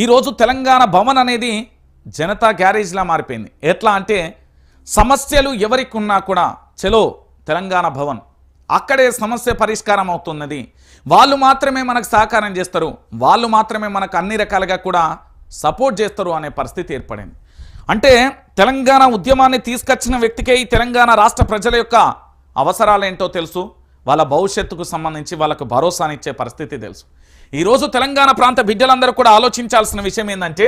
ఈరోజు తెలంగాణ భవన్ అనేది జనతా గ్యారేజ్లా మారిపోయింది. ఎట్లా అంటే సమస్యలు ఎవరికి ఉన్నా కూడా చలో తెలంగాణ భవన్. అక్కడే సమస్య పరిష్కారం అవుతున్నది. వాళ్ళు మాత్రమే మనకు సహకారం చేస్తారు. వాళ్ళు మాత్రమే మనకు అన్ని రకాలుగా కూడా సపోర్ట్ చేస్తారు అనే పరిస్థితి ఏర్పడింది. అంటే తెలంగాణ ఉద్యమాన్ని తీసుకొచ్చిన వ్యక్తికే ఈ తెలంగాణ రాష్ట్ర ప్రజల యొక్క అవసరాలేంటో తెలుసు. వాళ్ళ భవిష్యత్తుకు సంబంధించి వాళ్ళకు భరోసానిచ్చే పరిస్థితి తెలుసు. ఈరోజు తెలంగాణ ప్రాంత బిడ్డలందరూ కూడా ఆలోచించాల్సిన విషయం ఏంటంటే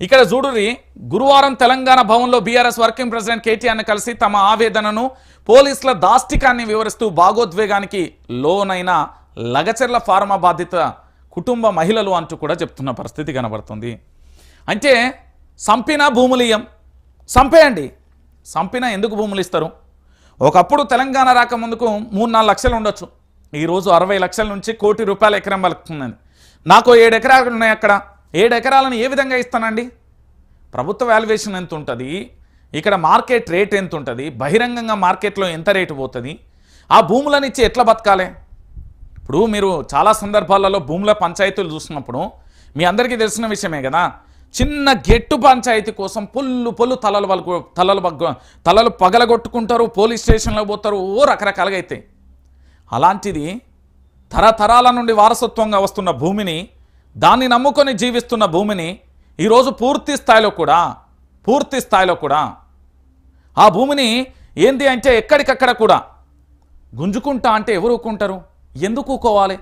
ఇక్కడ చూడురి గురువారం తెలంగాణ భవన్లో బీఆర్ఎస్ వర్కింగ్ ప్రెసిడెంట్ కేటీఆర్ని కలిసి తమ ఆవేదనను పోలీసుల దాష్టికాన్ని వివరిస్తూ భాగోద్వేగానికి లోనైన లగచెర్ల ఫార్మా బాధిత కుటుంబ మహిళలు అంటూ కూడా చెప్తున్న పరిస్థితి కనబడుతుంది. అంటే సంపిన భూములియం సంపేయండి. సంపిన ఎందుకు భూములు ఇస్తారు ఒకప్పుడు తెలంగాణ రాక ముందుకు మూడు నాలుగు లక్షలు ఉండొచ్చు. ఈరోజు అరవై లక్షల నుంచి కోటి రూపాయల ఎకరం పలుకుతుందండి. నాకు ఏడు ఎకరాలు ఉన్నాయి అక్కడ. ఏడు ఎకరాలను ఏ విధంగా ఇస్తానండి? ప్రభుత్వ వాల్యుయేషన్ ఎంత ఉంటుంది? ఇక్కడ మార్కెట్ రేట్ ఎంత ఉంటుంది? బహిరంగంగా మార్కెట్లో ఎంత రేటు పోతుంది? ఆ భూములను ఇచ్చి ఎట్లా బతకాలి? ఇప్పుడు మీరు చాలా సందర్భాలలో భూముల పంచాయతీలు చూసినప్పుడు మీ అందరికీ తెలిసిన విషయమే కదా. చిన్న గెట్టు పంచాయతీ కోసం పొల్లు పొల్లు తలలు పలుకు తలలు పగ్గ తలలు పగలగొట్టుకుంటారు పోలీస్ స్టేషన్లో పోతారు ఓ రకరకాలుగా అవుతాయి అలాంటిది తరతరాల నుండి వారసత్వంగా వస్తున్న భూమిని దాన్ని నమ్ముకొని జీవిస్తున్న భూమిని ఈరోజు పూర్తి స్థాయిలో కూడా పూర్తి స్థాయిలో కూడా ఆ భూమిని ఏంది అంటే ఎక్కడికక్కడ కూడా గుంజుకుంటా అంటే ఎవరు ఊకుంటారు ఎందుకు ఊకోవాలి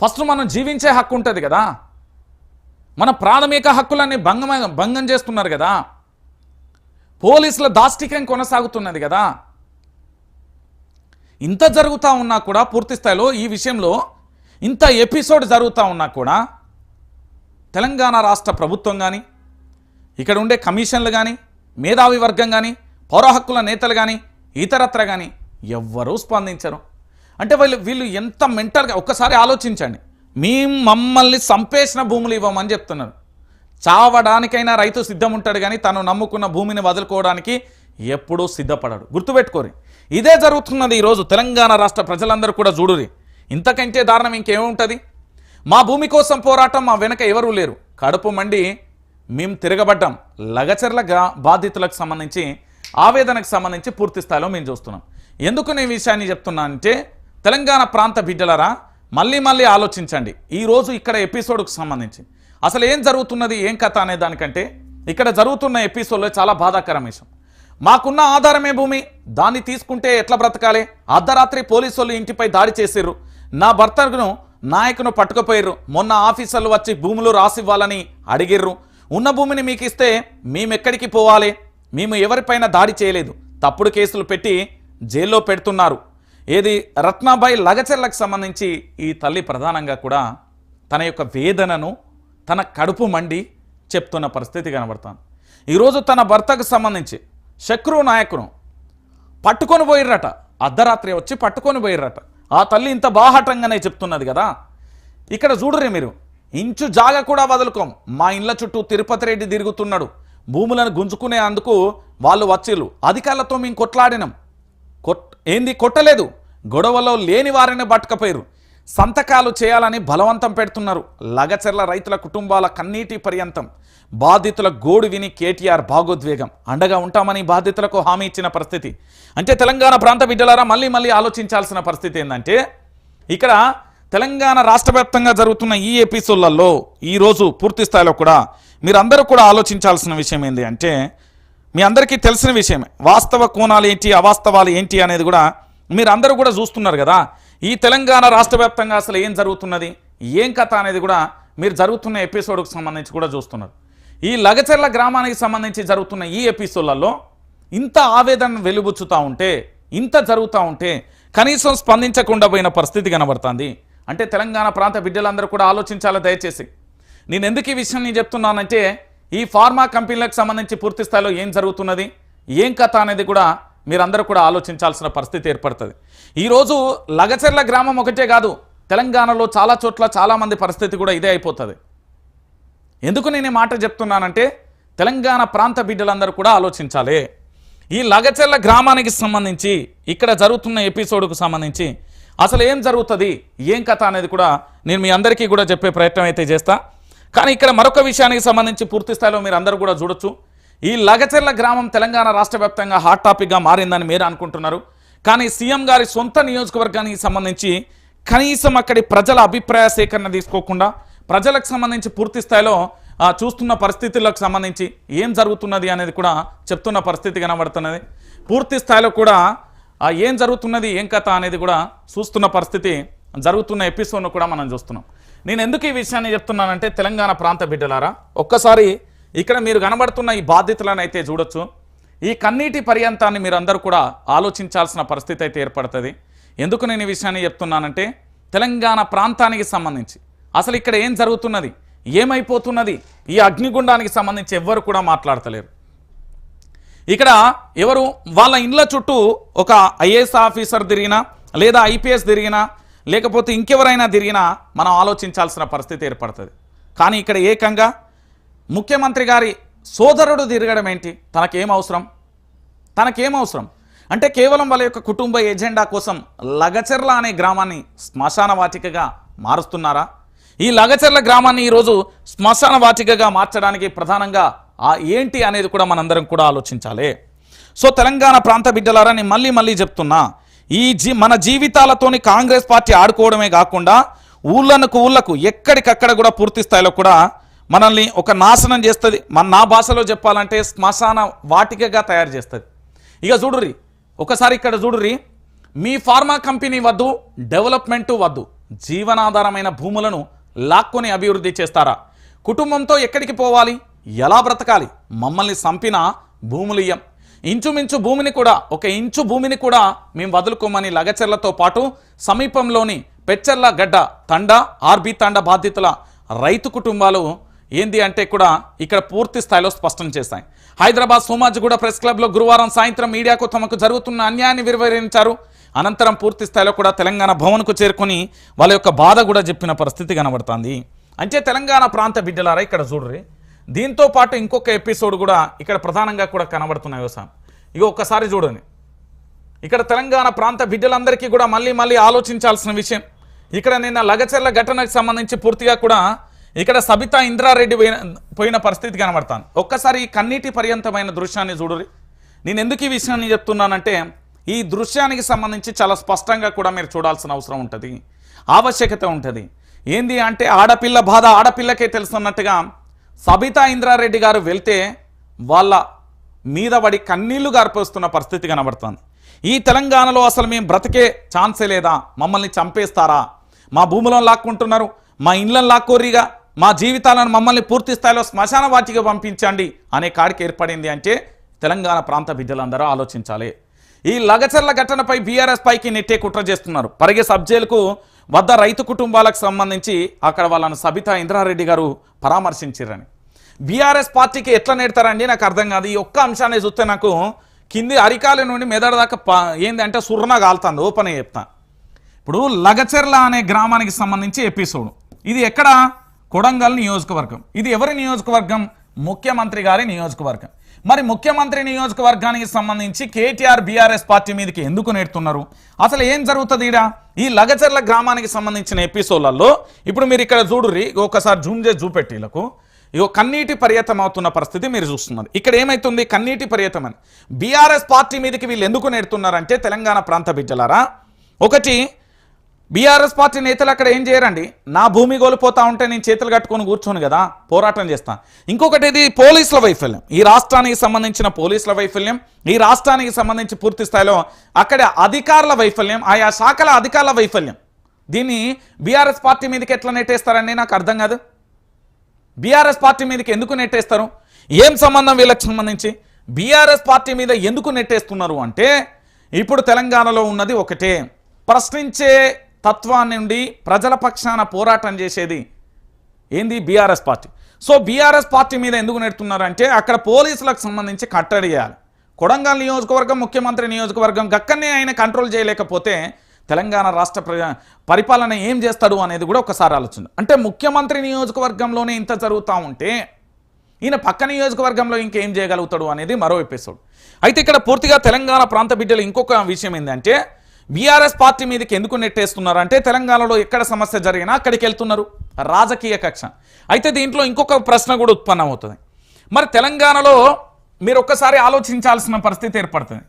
ఫస్ట్ మనం జీవించే హక్కు ఉంటుంది కదా. మన ప్రాథమిక హక్కులన్నీ భంగమ భంగం చేస్తున్నారు కదా. పోలీసుల దాష్టికం కొనసాగుతున్నది కదా. ఇంత జరుగుతూ ఉన్నా కూడా పూర్తి స్థాయిలో ఈ విషయంలో ఇంత ఎపిసోడ్ జరుగుతూ ఉన్నా కూడా తెలంగాణ రాష్ట్ర ప్రభుత్వం కానీ ఇక్కడ ఉండే కమిషన్లు కానీ మేధావి వర్గం కానీ పౌర హక్కుల నేతలు కానీ ఇతరత్ర కానీ ఎవ్వరూ స్పందించరు. అంటే వీళ్ళు వీళ్ళు ఎంత మెంటల్గా ఒక్కసారి ఆలోచించండి. మేము మమ్మల్ని సంపేసిన భూములు ఇవ్వమని చెప్తున్నారు. చావడానికైనా రైతు సిద్ధం ఉంటాడు కానీ తను నమ్ముకున్న భూమిని వదులుకోవడానికి ఎప్పుడూ సిద్ధపడడు. గుర్తుపెట్టుకోరి. ఇదే జరుగుతున్నది ఈరోజు తెలంగాణ రాష్ట్ర ప్రజలందరూ కూడా చూడురి. ఇంతకంటే దారుణం ఇంకేముంటుంది? మా భూమి కోసం పోరాటం మా వెనక ఎవరూ లేరు. కడుపు మండి మేము తిరగబడ్డాం. లగచర్ల గ్రా బాధితులకు సంబంధించి ఆవేదనకు సంబంధించి పూర్తి స్థాయిలో మేము చూస్తున్నాం. ఎందుకు నేను ఈ విషయాన్ని చెప్తున్నా అంటే తెలంగాణ ప్రాంత బిడ్డలరా మళ్ళీ మళ్ళీ ఆలోచించండి. ఈరోజు ఇక్కడ ఎపిసోడ్కు సంబంధించి. అసలు ఏం జరుగుతున్నది ఏం కథ అనే దానికంటే ఇక్కడ జరుగుతున్న ఎపిసోడ్లో చాలా బాధాకరం విషయం. మాకున్న ఆధారమే భూమి దాన్ని తీసుకుంటే ఎట్లా బ్రతకాలి? అర్ధరాత్రి పోలీసు ఇంటిపై దాడి చేసిర్రు. నా భర్తను నాయకును పట్టుకుపోయిర్రు. మొన్న ఆఫీసర్లు వచ్చి భూములు రాసివ్వాలని అడిగిర్రు. ఉన్న భూమిని మీకు ఇస్తే మేమెక్కడికి పోవాలి? మేము ఎవరిపైన దాడి చేయలేదు. తప్పుడు కేసులు పెట్టి జైల్లో పెడుతున్నారు. ఏది? రత్నాబాయి లగచెల్లకు సంబంధించి ఈ తల్లి ప్రధానంగా కూడా తన యొక్క వేదనను తన కడుపు మండి చెప్తున్న పరిస్థితి కనబడుతుంది. ఈరోజు తన భర్తకు సంబంధించి శత్రువు నాయకును పట్టుకొని పోయిర్రట. అర్ధరాత్రి వచ్చి పట్టుకొని పోయిర్రట. ఆ తల్లి ఇంత బాహటంగానే చెప్తున్నది కదా. ఇక్కడ చూడరే మీరు ఇంచు జాగ కూడా వదులుకోం. మా ఇండ్ల చుట్టూ తిరుపతి రెడ్డి తిరుగుతున్నాడు. భూములను గుంజుకునే అందుకు వాళ్ళు వచ్చిర్రు. అధికారులతో మేము కొట్లాడినాం. కొట్ ఏంది? కొట్టలేదు. గొడవలో లేని వారిని పట్టుకపోయారు సంతకాలు చేయాలని బలవంతం పెడుతున్నారు. లగచెర్ల రైతుల కుటుంబాల కన్నీటి పర్యంతం. బాధితుల గోడు విని కేటీఆర్ భాగోద్వేగం. అండగా ఉంటామని బాధితులకు హామీ ఇచ్చిన పరిస్థితి. అంటే తెలంగాణ ప్రాంత బిడ్డలారా మళ్ళీ మళ్ళీ ఆలోచించాల్సిన పరిస్థితి ఏంటంటే ఇక్కడ తెలంగాణ రాష్ట్ర జరుగుతున్న ఈ ఎపిసోడ్లలో ఈరోజు పూర్తి స్థాయిలో కూడా మీరందరూ కూడా ఆలోచించాల్సిన విషయం ఏంటి అంటే మీ అందరికీ తెలిసిన విషయమే. వాస్తవ కోణాలు ఏంటి అవాస్తవాలు ఏంటి అనేది కూడా మీరందరూ కూడా చూస్తున్నారు కదా ఈ తెలంగాణ రాష్ట్ర అసలు ఏం జరుగుతున్నది? ఏం కథ అనేది కూడా మీరు జరుగుతున్న ఎపిసోడ్కు సంబంధించి కూడా చూస్తున్నారు. ఈ లగచెర్ల గ్రామానికి సంబంధించి జరుగుతున్న ఈ ఎపిసోడ్లలో ఇంత ఆవేదన వెలుబుచ్చుతూ ఉంటే ఇంత జరుగుతూ ఉంటే కనీసం స్పందించకుండా పోయిన పరిస్థితి కనబడుతుంది. అంటే తెలంగాణ ప్రాంత బిడ్డలందరూ కూడా ఆలోచించాలి దయచేసి. నేను ఎందుకు ఈ విషయం నేను చెప్తున్నానంటే ఈ ఫార్మా కంపెనీలకు సంబంధించి పూర్తి స్థాయిలో ఏం జరుగుతున్నది? ఏం కథ అనేది కూడా మీరందరూ కూడా ఆలోచించాల్సిన పరిస్థితి ఏర్పడుతుంది. ఈరోజు లగచెర్ల గ్రామం ఒకటే కాదు తెలంగాణలో చాలా చోట్ల చాలామంది పరిస్థితి కూడా ఇదే అయిపోతుంది. ఎందుకు నేను మాట చెప్తున్నానంటే తెలంగాణ ప్రాంత బిడ్డలందరూ కూడా ఆలోచించాలి. ఈ లగచెర్ల గ్రామానికి సంబంధించి ఇక్కడ జరుగుతున్న ఎపిసోడ్కు సంబంధించి అసలు ఏం జరుగుతుంది ఏం కథ అనేది కూడా నేను మీ అందరికీ కూడా చెప్పే ప్రయత్నం అయితే చేస్తా. కానీ ఇక్కడ మరొక విషయానికి సంబంధించి పూర్తి స్థాయిలో మీరు అందరూ కూడా చూడొచ్చు. ఈ లగచెర్ల గ్రామం తెలంగాణ రాష్ట్ర వ్యాప్తంగా హాట్ టాపిక్గా మారిందని మీరు అనుకుంటున్నారు. కానీ సీఎం గారి సొంత నియోజకవర్గానికి సంబంధించి కనీసం అక్కడి ప్రజల అభిప్రాయ సేకరణ తీసుకోకుండా ప్రజలకు సంబంధించి పూర్తి స్థాయిలో చూస్తున్న పరిస్థితులకు సంబంధించి ఏం జరుగుతున్నది అనేది కూడా చెప్తున్న పరిస్థితి కనబడుతున్నది. పూర్తి స్థాయిలో కూడా ఏం జరుగుతున్నది ఏం కథ అనేది కూడా చూస్తున్న పరిస్థితి జరుగుతున్న ఎపిసోడ్ను కూడా మనం చూస్తున్నాం. నేను ఎందుకు ఈ విషయాన్ని చెప్తున్నానంటే తెలంగాణ ప్రాంత బిడ్డలారా ఒక్కసారి ఇక్కడ మీరు కనబడుతున్న ఈ బాధ్యతలను అయితే చూడొచ్చు. ఈ కన్నీటి పర్యంతాన్ని మీరు అందరూ కూడా ఆలోచించాల్సిన పరిస్థితి అయితే ఏర్పడుతుంది. ఎందుకు నేను ఈ విషయాన్ని చెప్తున్నానంటే తెలంగాణ ప్రాంతానికి సంబంధించి. అసలు ఇక్కడ ఏం జరుగుతున్నది? ఏమైపోతున్నది? ఈ అగ్నిగుండానికి సంబంధించి ఎవ్వరు కూడా మాట్లాడతలేరు. ఇక్కడ ఎవరు? వాళ్ళ ఇండ్ల చుట్టూ ఒక ఐఏఎస్ ఆఫీసర్ తిరిగినా లేదా ఐపీఎస్ తిరిగినా లేకపోతే ఇంకెవరైనా తిరిగినా మనం ఆలోచించాల్సిన పరిస్థితి ఏర్పడుతుంది. కానీ ఇక్కడ ఏకంగా ముఖ్యమంత్రి గారి సోదరుడు తిరగడం ఏంటి? తనకేం అవసరం? తనకేం అవసరం? అంటే కేవలం వాళ్ళ యొక్క కుటుంబ ఎజెండా కోసం లగచెర్ల అనే గ్రామాన్ని శ్మశాన వాటికగా మారుస్తున్నారా? ఈ లగచెర్ల గ్రామాన్ని ఈరోజు శ్మశాన వాటికగా మార్చడానికి ప్రధానంగా ఆ ఏంటి అనేది కూడా మనందరం కూడా ఆలోచించాలి. సో తెలంగాణ ప్రాంత బిడ్డలారా నేను మళ్ళీ మళ్ళీ చెప్తున్నా. ఈ జీ మన జీవితాలతోని కాంగ్రెస్ పార్టీ ఆడుకోవడమే కాకుండా ఊళ్ళకు ఊళ్ళకు ఎక్కడికక్కడ కూడా పూర్తి స్థాయిలో కూడా మనల్ని ఒక నాశనం చేస్తుంది. మన నా భాషలో చెప్పాలంటే శ్మశాన వాటికగా తయారు చేస్తుంది. ఇక చూడుర్రి ఒకసారి ఇక్కడ చూడుర్రి మీ ఫార్మా కంపెనీ వద్దు డెవలప్మెంటు వద్దు జీవనాధారమైన భూములను లాక్కొని అభివృద్ధి చేస్తారా? కుటుంబంతో ఎక్కడికి పోవాలి? ఎలా బ్రతకాలి? మమ్మల్ని సంపిన భూములు ఇయ్యం. ఇంచుమించు భూమిని కూడా ఒక ఇంచు భూమిని కూడా మేము వదులుకోమని లగచెర్లతో పాటు సమీపంలోని పెచ్చర్ల గడ్డ తండ ఆర్బీ తండ బాధితుల రైతు కుటుంబాలు ఏంది అంటే కూడా ఇక్కడ పూర్తి స్థాయిలో స్పష్టం చేశాయి. హైదరాబాద్ సోమాజిగూడ ప్రెస్ క్లబ్లో గురువారం సాయంత్రం మీడియాకు తమకు జరుగుతున్న అన్యాయాన్ని వివరించారు. అనంతరం పూర్తి స్థాయిలో కూడా తెలంగాణ భవన్కు చేరుకొని వాళ్ళ యొక్క బాధ కూడా చెప్పిన పరిస్థితి కనబడుతుంది. అంటే తెలంగాణ ప్రాంత బిడ్డలారా ఇక్కడ చూడ్రి? దీంతో పాటు ఇంకొక ఎపిసోడ్ కూడా ఇక్కడ ప్రధానంగా కూడా కనబడుతున్నాయి వ్యవసాయం ఇక ఒక్కసారి చూడండి. ఇక్కడ తెలంగాణ ప్రాంత బిడ్డలందరికీ కూడా మళ్ళీ మళ్ళీ ఆలోచించాల్సిన విషయం. ఇక్కడ నిన్న లగచెర్ల ఘటనకు సంబంధించి పూర్తిగా కూడా ఇక్కడ సబితా ఇంద్రారెడ్డి పోయిన పోయిన పరిస్థితి కనబడతాను. ఒక్కసారి ఈ కన్నీటి పర్యంతమైన దృశ్యాన్ని చూడురి నేను ఎందుకు ఈ విషయాన్ని చెప్తున్నానంటే ఈ దృశ్యానికి సంబంధించి చాలా స్పష్టంగా కూడా మీరు చూడాల్సిన అవసరం ఉంటుంది. ఆవశ్యకత ఉంటుంది. ఏంది అంటే ఆడపిల్ల బాధ ఆడపిల్లకే తెలుసున్నట్టుగా సబితా ఇంద్రారెడ్డి గారు వెళ్తే వాళ్ళ మీద పడి కన్నీళ్ళు గారిపోస్తున్న పరిస్థితి కనబడుతుంది. ఈ తెలంగాణలో అసలు మేము బ్రతికే ఛాన్సే లేదా? మమ్మల్ని చంపేస్తారా? మా భూములను లాక్కుంటున్నారు. మా ఇండ్లను లాక్కోరిగా మా జీవితాలను మమ్మల్ని పూర్తి స్థాయిలో శ్మశాన వాటికి పంపించండి అనే కాడికి ఏర్పడింది అంటే తెలంగాణ ప్రాంత బిడ్డలందరూ ఆలోచించాలి. ఈ లగచర్ల ఘటనపై బీఆర్ఎస్ పైకి నెట్టే కుట్ర చేస్తున్నారు. పరిగే సబ్జైలుకు వద్ద రైతు కుటుంబాలకు సంబంధించి అక్కడ వాళ్ళను సబితా ఇంద్రారెడ్డి గారు పరామర్శించారని బీఆర్ఎస్ పార్టీకి ఎట్లా నెడతారండి? నాకు అర్థం కాదు. ఈ ఒక్క అంశాన్ని చూస్తే నాకు కింది అరికాల నుండి మెదడు దాకా ప- సుర్ణ కాలుతుంది ఓపెన్ చెప్తా. ఇప్పుడు లగచెర్ల అనే గ్రామానికి సంబంధించి ఎపిసోడ్. ఇది ఎక్కడ? కొడంగల్ నియోజకవర్గం. ఇది ఎవరి నియోజకవర్గం? ముఖ్యమంత్రి గారి నియోజకవర్గం. మరి ముఖ్యమంత్రి నియోజకవర్గానికి సంబంధించి కేటీఆర్ బీఆర్ఎస్ పార్టీ మీదకి ఎందుకు నేడుతున్నారు? అసలు ఏం జరుగుతుంది ఈడ? ఈ లగచర్ల గ్రామానికి సంబంధించిన ఎపిసోడ్లలో ఇప్పుడు మీరు ఇక్కడ చూడుర్రి ఒకసారి జూమ్ చేసి చూపెట్టి ఇగో కన్నీటి పర్యటన అవుతున్న పరిస్థితి మీరు చూస్తున్నారు ఇక్కడ ఏమైతుంది? కన్నీటి పర్యటన అని. బీఆర్ఎస్ పార్టీ మీదకి వీళ్ళు ఎందుకు నేడుతున్నారంటే తెలంగాణ ప్రాంత బిడ్డలారా? ఒకటి బీఆర్ఎస్ పార్టీ నేతలు అక్కడ ఏం చేయరండి? నా భూమి కోల్పోతా ఉంటే నేను చేతులు కట్టుకొని కూర్చోను కదా పోరాటం చేస్తాను ఇంకొకటి ఇది పోలీసుల వైఫల్యం. ఈ రాష్ట్రానికి సంబంధించిన పోలీసుల వైఫల్యం ఈ రాష్ట్రానికి సంబంధించి పూర్తి స్థాయిలో అక్కడ అధికారుల వైఫల్యం ఆయా శాఖల అధికారుల వైఫల్యం. దీన్ని బీఆర్ఎస్ పార్టీ మీదకి ఎట్లా నెట్టేస్తారండి? నాకు అర్థం కాదు. బీఆర్ఎస్ పార్టీ మీదకి ఎందుకు నెట్టేస్తారు? ఏం సంబంధం వీళ్ళకి సంబంధించి? బీఆర్ఎస్ పార్టీ మీద ఎందుకు నెట్టేస్తున్నారు అంటే ఇప్పుడు తెలంగాణలో ఉన్నది ఒకటే. ప్రశ్నించే తత్వాన్ని నుండి ప్రజల పక్షాన పోరాటం చేసేది ఏంది? BRS party. So BRS party మీద ఎందుకు నెడుతున్నారంటే అక్కడ పోలీసులకు సంబంధించి కట్టడి చేయాలి. కొడంగల్ నియోజకవర్గం ముఖ్యమంత్రి నియోజకవర్గం గక్కనే ఆయన కంట్రోల్ చేయలేకపోతే తెలంగాణ రాష్ట్ర ప్ర- పరిపాలన ఏం చేస్తాడు అనేది కూడా ఒకసారి ఆలోచన. అంటే ముఖ్యమంత్రి నియోజకవర్గంలోనే ఇంత జరుగుతూ ఉంటే ఈయన పక్క నియోజకవర్గంలో ఇంకేం చేయగలుగుతాడు అనేది మరో ఎపిసోడ్. అయితే ఇక్కడ పూర్తిగా తెలంగాణ ప్రాంత బిడ్డలు ఇంకొక విషయం ఏంటంటే బీఆర్ఎస్ పార్టీ మీదకి ఎందుకు నెట్టేస్తున్నారు అంటే తెలంగాణలో ఎక్కడ సమస్య జరిగినా అక్కడికి వెళ్తున్నారు. రాజకీయ కక్ష. అయితే దీంట్లో ఇంకొక ప్రశ్న కూడా ఉత్పన్నమవుతుంది. మరి తెలంగాణలో మీరు ఒక్కసారి ఆలోచించాల్సిన పరిస్థితి ఏర్పడుతుంది.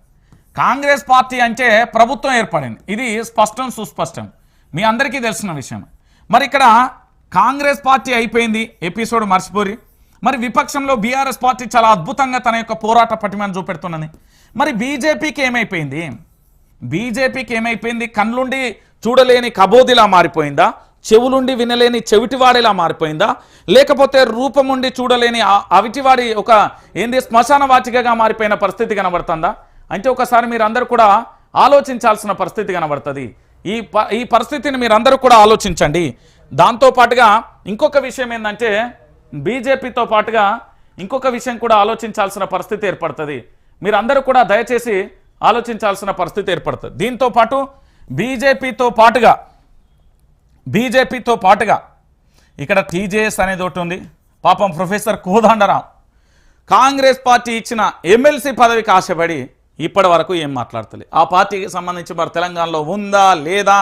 కాంగ్రెస్ పార్టీ అంటే ప్రభుత్వం ఏర్పడింది. ఇది స్పష్టం సుస్పష్టం. మీ అందరికీ తెలిసిన విషయం. మరి ఇక్కడ కాంగ్రెస్ పార్టీ అయిపోయింది. ఎపిసోడ్ మర్చిపోరి. మరి విపక్షంలో బీఆర్ఎస్ పార్టీ చాలా అద్భుతంగా తన యొక్క పోరాట పటిమను చూపెడుతున్నది. మరి బీజేపీకి ఏమైపోయింది? బీజేపీకి ఏమైపోయింది? కళ్ళుండి చూడలేని కబోదిలా మారిపోయిందా? చెవులుండి వినలేని చెవిటివాడిలా మారిపోయిందా? లేకపోతే రూపముండి చూడలేని అవిటివాడి ఒక ఏంది శ్మశాన వాచికగా మారిపోయిన పరిస్థితి కనబడుతుందా? అంటే ఒకసారి మీరందరూ కూడా ఆలోచించాల్సిన పరిస్థితి కనబడుతుంది. ఈ ప ఈ పరిస్థితిని మీరందరూ కూడా ఆలోచించండి. దాంతో పాటుగా ఇంకొక విషయం ఏంటంటే బీజేపీతో పాటుగా ఇంకొక విషయం కూడా ఆలోచించాల్సిన పరిస్థితి ఏర్పడుతుంది. మీరందరూ కూడా దయచేసి ఆలోచించాల్సిన పరిస్థితి ఏర్పడుతుంది. దీంతో పాటు బీజేపీతో పాటుగా బీజేపీతో పాటుగా ఇక్కడ టీజేఎస్ అనేది ఒకటి ఉంది. పాపం ప్రొఫెసర్ కోదండరాం కాంగ్రెస్ పార్టీ ఇచ్చిన ఎమ్మెల్సీ పదవికి ఆశపడి ఇప్పటి వరకు ఏం మాట్లాడతలే. ఆ పార్టీకి సంబంధించి మరి తెలంగాణలో ఉందా లేదా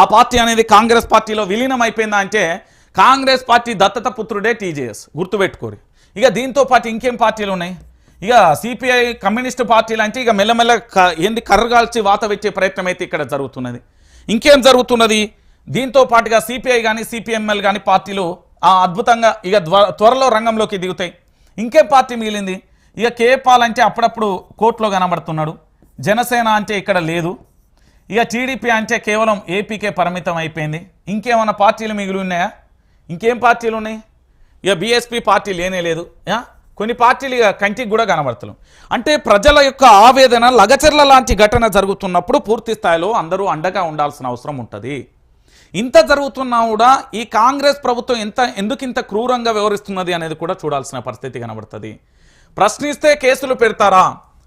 ఆ పార్టీ అనేది కాంగ్రెస్ పార్టీలో విలీనం అయిపోయిందా అంటే కాంగ్రెస్ పార్టీ దత్తత పుత్రుడే టీజేఎస్. గుర్తుపెట్టుకోరు. ఇక దీంతో పాటు ఇంకేం పార్టీలు ఉన్నాయి? ఇక సిపిఐ కమ్యూనిస్ట్ పార్టీలు అంటే ఇక మెల్లమెల్ల ఏంది కర్రగాల్చి వాత పెట్టే ప్రయత్నం అయితే ఇక్కడ జరుగుతున్నది. ఇంకేం జరుగుతున్నది? దీంతో పాటుగా సిపిఐ కానీ సిపిఎంఎల్ కానీ పార్టీలు ఆ అద్భుతంగా ఇక త్వరలో రంగంలోకి దిగుతాయి. ఇంకేం పార్టీ మిగిలింది? ఇక కేపాల్ అంటే అప్పుడప్పుడు కోర్టులో కనబడుతున్నాడు. జనసేన అంటే ఇక్కడ లేదు. ఇక టీడీపీ అంటే కేవలం ఏపీకే పరిమితం అయిపోయింది. ఇంకేమైనా పార్టీలు మిగిలి ఉన్నాయా? ఇంకేం పార్టీలు ఉన్నాయి? ఇక బీఎస్పీ పార్టీ లేనే లేదు. యా? కొన్ని పార్టీలు కంటికి కూడా కనబడతలేం అంటే ప్రజల యొక్క ఆవేదన లగచర్ల లాంటి ఘటన జరుగుతున్నప్పుడు పూర్తి స్థాయిలో అందరూ అండగా ఉండాల్సిన అవసరం ఉంటుంది. ఇంత జరుగుతున్నా కూడా ఈ కాంగ్రెస్ ప్రభుత్వం ఎంత ఎందుకు ఇంత క్రూరంగా వ్యవహరిస్తున్నది అనేది కూడా చూడాల్సిన పరిస్థితి కనబడుతుంది. ప్రశ్నిస్తే కేసులు పెడతారా?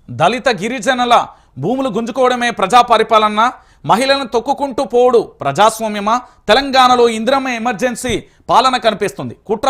దళిత గిరిజనుల భూములు గుంజుకోవడమే ప్రజా పరిపాలన? మహిళలను తొక్కుకుంటూ పోడు ప్రజాస్వామ్యమా? తెలంగాణలో ఇంద్రమ ఎమర్జెన్సీ పాలన కనిపిస్తుంది. కుట్ర